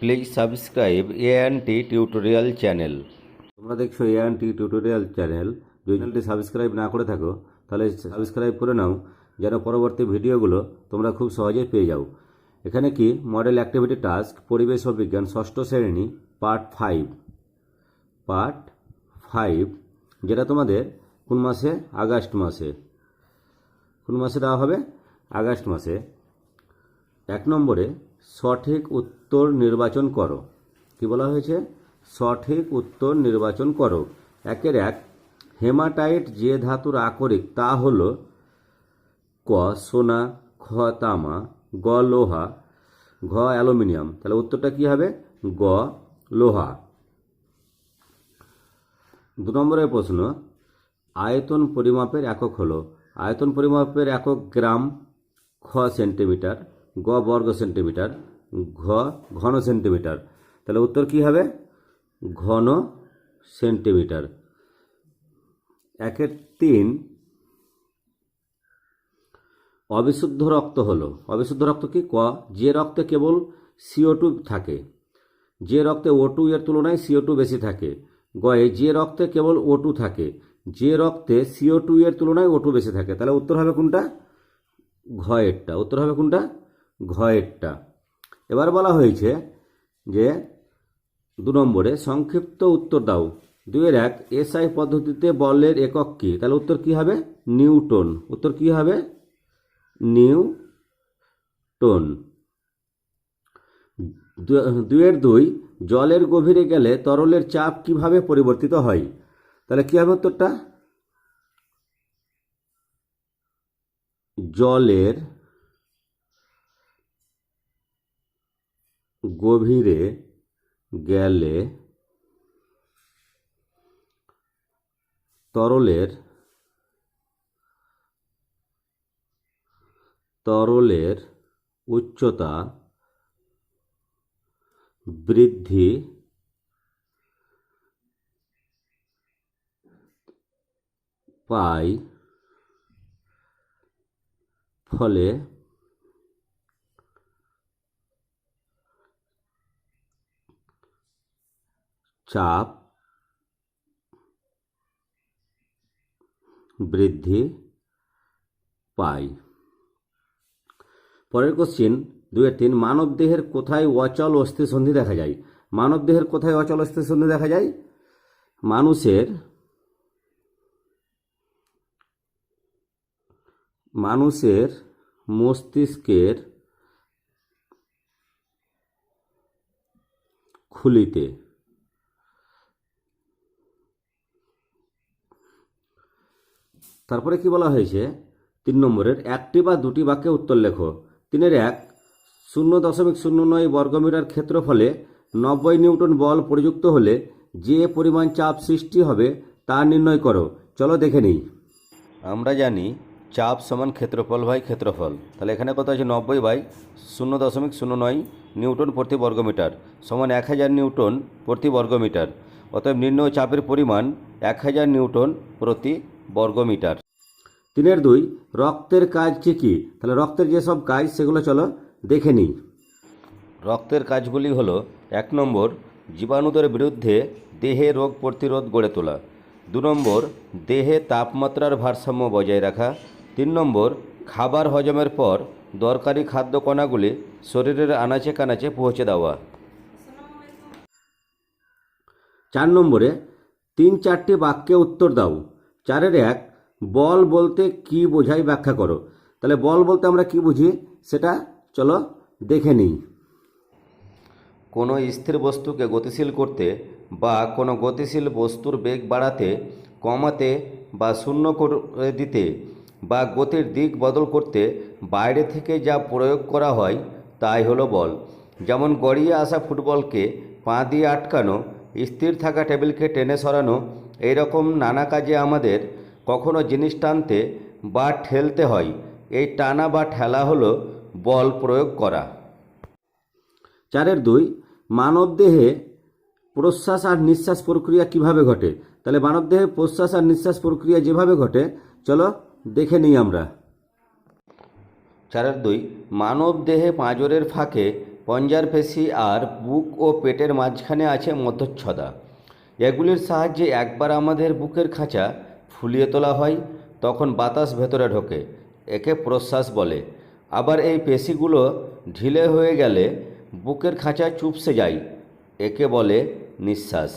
Please subscribe A and T tutorial channel তোমরা দেখছ A and T tutorial channel যদি চ্যানেলটি সাবস্ক্রাইব না করে থাকো, তাহলে সাবস্ক্রাইব করে নাও, যেন পরবর্তী ভিডিওগুলো তোমরা খুব সহজেই পেয়ে যাও। এখানে কি? মডেল অ্যাক্টিভিটি টাস্ক পরিবেশ ও বিজ্ঞান ষষ্ঠ শ্রেণি পার্ট ফাইভ পার্ট ফাইভ যেটা তোমাদের কোন মাসে? আগস্ট মাসে। কোন মাসে দেওয়া হবে? আগস্ট মাসে। এক নম্বরে সঠিক উত্তর নির্বাচন করো। কি বলা হয়েছে? সঠিক উত্তর নির্বাচন করো। একের এক, হেমাটাইট যে ধাতুর আকরিক তা হল ক, সোনা, খ, তামা, গ, লোহা, ঘ, অ্যালুমিনিয়াম। তাহলে উত্তরটা কি হবে? গ, লোহা। দু নম্বরের প্রশ্ন, আয়তন পরিমাপের একক হলো। আয়তন পরিমাপের একক গ্রাম খ সেন্টিমিটার। গ বর্গ সেন্টিমিটার, ঘ ঘন সেন্টিমিটার। তাহলে উত্তর কি হবে? ঘন সেন্টিমিটার। একের তিন, অবিশুদ্ধ রক্ত হলো। অবিশুদ্ধ রক্ত কি? ক। যে রক্তে কেবল সিও টু থাকে, যে রক্তে ও টু এর তুলনায় সিও টু বেশি থাকে, গয়ে যে রক্তে কেবল ও টু থাকে, যে রক্তে সিও টু এর তুলনায় ও টু বেশি থাকে। তাহলে উত্তর হবে কোনটা? ঘয়েরটা। উত্তর হবে কোনটা? ঘয়েরটা। এবার বলা হয়েছে যে দু নম্বরে, সংক্ষিপ্ত উত্তর দাও। দুইয়ের এক, এসআই পদ্ধতিতে বলের একক কি? তাহলে উত্তর কি হবে? নিউটন। উত্তর কি হবে? নিউটন। দু- দুইয়ের দুই, জলের গভীরে গেলে তরলের চাপ কীভাবে পরিবর্তিত হয়? তাহলে কি হবে উত্তরটা? জলের গভীরে গেলে তরলের তরলের উচ্চতা বৃদ্ধি পায় ফলে চাপ বৃদ্ধি পায় পরের কোশ্চিন দুয়ের তিন, মানব দেহের কোথায় অচল অস্থি সন্ধি দেখা যায়? মানব দেহের কোথায় অচল অস্থি সন্ধি দেখা যায়? মানুষের মানুষের মস্তিষ্কের খুলিতে। তারপরে কি বলা হয়েছে? তিন নম্বরের, একটি বা দুটি বাক্যে উত্তর লেখো। তিনের এক, শূন্য দশমিক শূন্য নয় বর্গমিটার ক্ষেত্রফলে নব্বই নিউটন বল প্রযুক্ত হলে যে পরিমাণ চাপ সৃষ্টি হবে তা নির্ণয় করো। চলো দেখে নিই। আমরা জানি চাপ সমান ক্ষেত্রফল বাই ক্ষেত্রফল। তাহলে এখানে কত আছে? নব্বই বাই শূন্য দশমিক শূন্য নয় নিউটন প্রতি বর্গমিটার সমান এক হাজার নিউটন প্রতি বর্গমিটার। অতএব নির্ণয় চাপের পরিমাণ এক হাজার নিউটন প্রতি বর্গমিটার। তিনের দুই, রক্তের কাজ কি কী? তাহলে রক্তের যেসব কাজ, সেগুলো চলো দেখে নিই। রক্তের কাজগুলি হলো, এক নম্বর, জীবাণুদের বিরুদ্ধে দেহে রোগ প্রতিরোধ গড়ে তোলা। দু নম্বর, দেহে তাপমাত্রার ভারসাম্য বজায় রাখা। তিন নম্বর, খাবার হজমের পর দরকারি খাদ্য কণাগুলি শরীরের আনাচে কানাচে পৌঁছে দেওয়া। চার নম্বরে, তিন চারটি বাক্যে উত্তর দাও। চারের এক, বল বলতে কি বোঝায় ব্যাখ্যা করো। তাহলে বল বলতে আমরা কি বুঝি? সেটা চলো দেখে নিই। কোনো স্থির বস্তুকে গতিশীল করতে বা কোনো গতিশীল বস্তুর বেগ বাড়াতে, কমাতে বা শূন্য করে দিতে বা গতির দিক বদল করতে বাইরে থেকে যা প্রয়োগ করা হয় তাই হলো বল। যেমন গড়িয়ে আসা ফুটবলকে পা দিয়ে আটকানো, স্থির থাকা টেবিলকে টেনে সরানো এইরকম নানা কাজে আমাদের কখনো জিনিস টানতে বা ঠেলতে হয়। এই টানা বা ঠেলা হলো বল প্রয়োগ করা। চারের দুই মানবদেহে প্রশ্বাস আর নিঃশ্বাস প্রক্রিয়া কীভাবে ঘটে? তাহলে মানবদেহে প্রশ্বাস আর নিঃশ্বাস প্রক্রিয়া যেভাবে ঘটে, চলো দেখে নিই আমরা। চারের দুই, মানব দেহে পাঁজরের ফাঁকে পঞ্জার পেশি আর বুক ও পেটের মাঝখানে আছে মধ্যচ্ছদা। এগুলির সাহায্যে একবার আমাদের বুকের খাঁচা ফুলিয়ে তোলা হয়, তখন বাতাস ভেতরে ঢোকে, একে প্রশ্বাস বলে। আবার এই পেশিগুলো ঢিলে হয়ে গেলে বুকের খাঁচা চুপসে যায়, একে বলে নিঃশ্বাস।